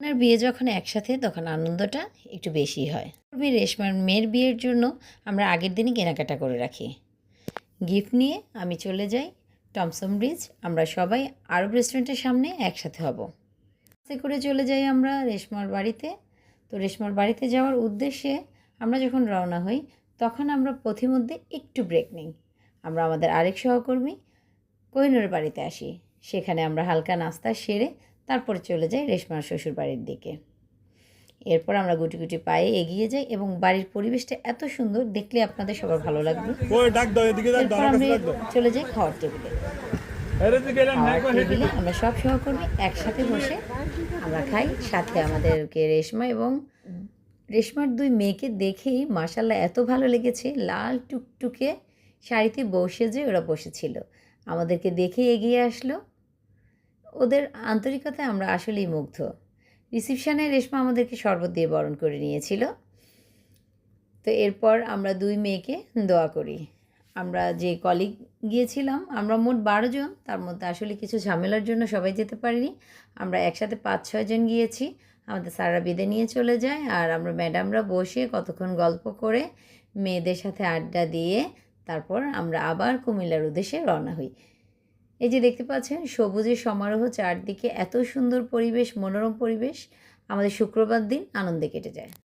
আপনার বিয়ে যখন একসাথে, তখন আনন্দটা একটু বেশি হয়। মেয়ের রেশমার মেয়ের বিয়ের জন্য আমরা আগের দিনই কেনাকাটা করে রাখি। গিফট নিয়ে আমি চলে যাই টমসম ব্রিজ। আমরা সবাই আরব রেস্টুরেন্টের সামনে একসাথে হব। বাসে করে চলে যাই আমরা রেশমার বাড়িতে। তো রেশমার বাড়িতে যাওয়ার উদ্দেশ্যে আমরা যখন রওনা হই, তখন আমরা পথিমধ্যে একটু ব্রেক নিই। আমরা আমাদের আরেক সহকর্মী কোহিনুর বাড়িতে আসি। সেখানে আমরা হালকা নাস্তা সেরে তারপরে চলে যাই রেশমার শ্বশুর বাড়ির দিকে। এরপর আমরা গুটি গুটি পায়ে এগিয়ে যাই এবং বাড়ির পরিবেশটা এত সুন্দর দেখলে আপনাদের সবার ভালো লাগবে। এরপর চলে যাই খাওয়ার টেবিলে। আমরা সব সহকর্মী একসাথে বসে আমরা খাই সাথে আমাদেরকে রেশমা এবং রেশমার দুই মেয়েকে দেখেই মাসাল্লাহ এত ভালো লেগেছে লাল টুকটুকে শাড়িতে বসে যে ওরা বসেছিল। আমাদেরকে দেখে এগিয়ে আসলো। ওদের আন্তরিকতায় আমরা আসলেই মুগ্ধ। রিসিপশানে রেশমা আমাদেরকে শরবত দিয়ে বরণ করে নিয়েছিল। তো এরপর আমরা দুই মেয়েকে দোয়া করি। আমরা যে কলিগ গিয়েছিলাম, আমরা মোট বারো জন, তার মধ্যে আসলে কিছু ঝামেলার জন্য সবাই যেতে পারিনি। আমরা একসাথে পাঁচ ছয় জন গিয়েছি, আমাদের স্যাররা বিদে নিয়ে চলে যায় আর আমরা ম্যাডামরা বসে কতক্ষণ গল্প করে মেয়েদের সাথে আড্ডা দিয়ে তারপর আমরা আবার কুমিল্লার উদ্দেশ্যে রওনা হই। এই যে দেখতে পাচ্ছেন, সবুজের সমারোহ চারদিকে এত সুন্দর পরিবেশ, মনোরম পরিবেশ, আমাদের শুক্রবার দিন আনন্দে কেটে যায়।